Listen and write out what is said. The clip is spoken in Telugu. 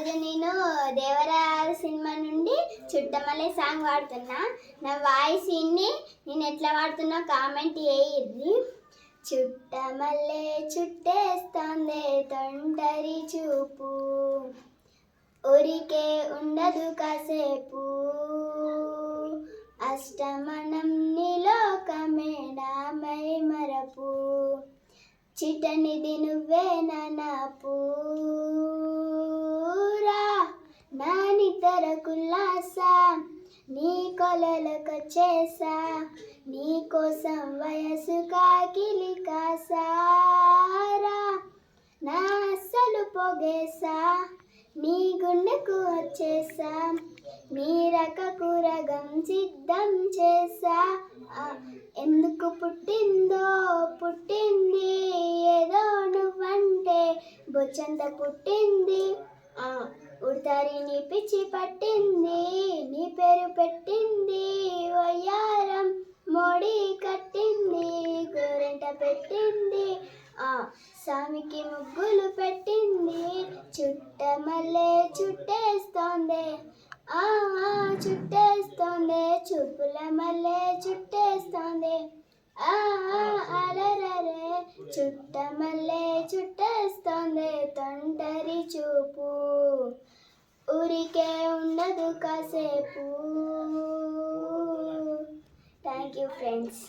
ఈరోజు నేను దేవరా సినిమా నుండి చుట్టమల్లే సాంగ్ పాడుతున్నా నా వాయిస్ ఇన్ని నేను ఎట్లా పాడుతున్నా కామెంట్ చేయండి. చుట్టమల్లే చుట్టేస్తోంది తొంటరి చూపు. ఊరికే ఉండదు కాసేపు. అష్టమనం నిలోకమే నామై మరపు. చిటనిది నువ్వే నా పూరా నా నిద్ర కుల్లాస నీ చేసా. నీకోసం వయసు కాకిలి కాసారా. నా అస్సలు పొగేసా. నీ గుండెకు వచ్చేసా. నీ రక కూరగం సిద్ధం చేసా. ఆ, ఎందుకు పుట్టిందో పుట్టింది. ఏదో నువ్వంటే బొచ్చంత పుట్టింది. ఆ, ఉడతారి నీ పిచ్చి పట్టింది. నీ పేరు పెట్టింది. పెట్టింది. ఆ స్వామికి ముగ్గులు పెట్టింది. చుట్టమల్లే చుట్టేస్తోంది. ఆ చుట్టేస్తోంది. చూపుల మల్లె చుట్టేస్తోంది. ఆ అలరరే చుట్టమల్లె చుట్టేస్తోంది. తొంటరి చూపు ఊరికే ఉండదు కాసేపు. Thank you friends